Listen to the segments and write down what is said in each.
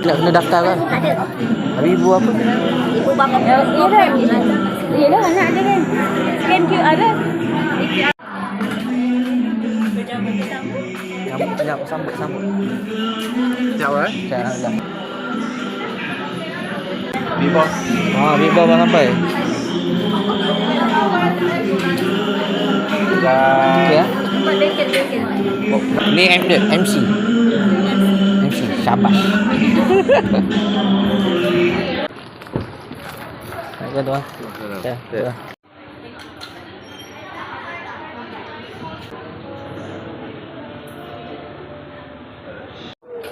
Nak kena daftar kan? Ada. Habis ibu apa? Ibu bapa Ya, ya kan? Yelah anak ada kan. Scan QR dah. Sambut, sekejap, sambut, sambut. Sekejap eh. Sekejap, sekejap. Bebas. Ah, Boss dah sampai. Okey ya. Ni M dia, MC. MC, syabas. Baiklah tuan. Ya, ya.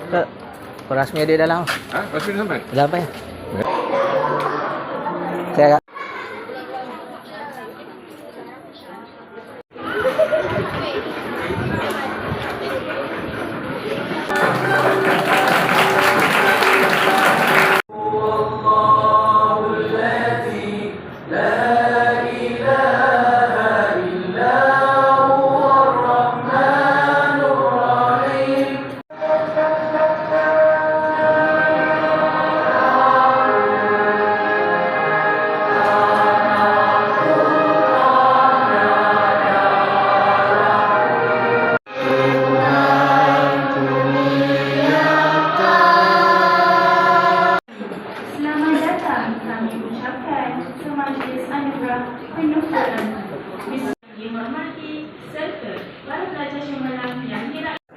Tak. Rasmi ada dalam. Ha? Lepas ni sampai? Dalam apa ya?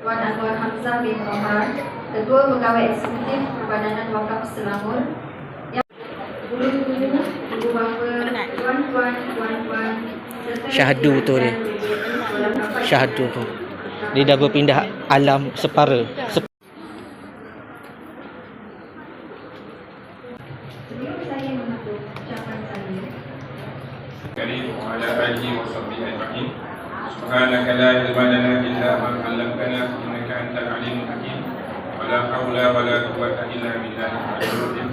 Tuan Anwar Hamzah bin Omar, Ketua Pegawai Eksekutif Perbadanan Wakaf Selangor, Syahdu betul dia. syahdu tu. Dia dah berpindah alam separa. Sep- Sebelum saya menutup ucapan saya, الكريم وعلى آله وصحبه أجمعين سبحانك لا علم لنا إلا ما علمتنا إنك أنت العليم الحكيم ولا حول ولا قوة إلا بالله العلي العظيم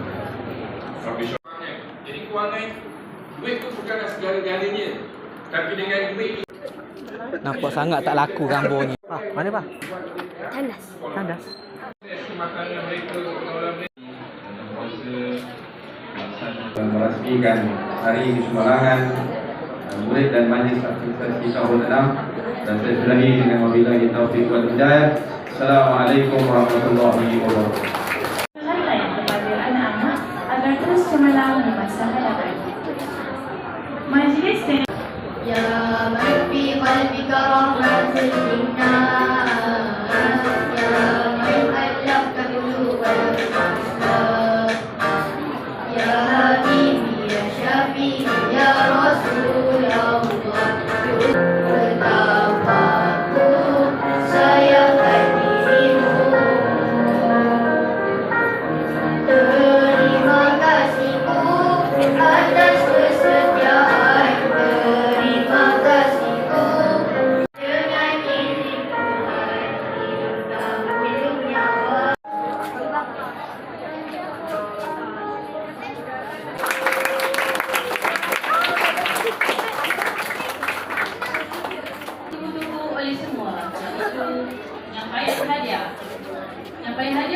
رب اشرح لي Jadi kewangan duit tu bukanlah segala-galanya tapi dengan duit Nampak sangat tak laku gambarnya. Ah, mana pak? Tandas. Tandas. makanan mereka orang merasmikan hari kesemurangan uh, murid dan majlis aktivitas tahun 6 dan saya sudahi dengan wabillahi taufiq wal hidayah. Assalamualaikum warahmatullahi wabarakatuh. Majlis 凉快一点，凉快一点。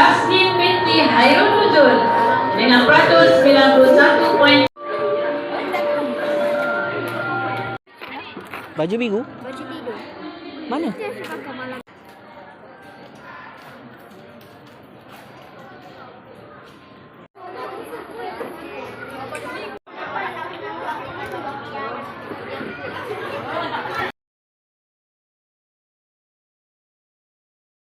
Tasnim binti Hairul Nuzul Dengan peratus 91 poin Baju biru? Baju tidur. Mana?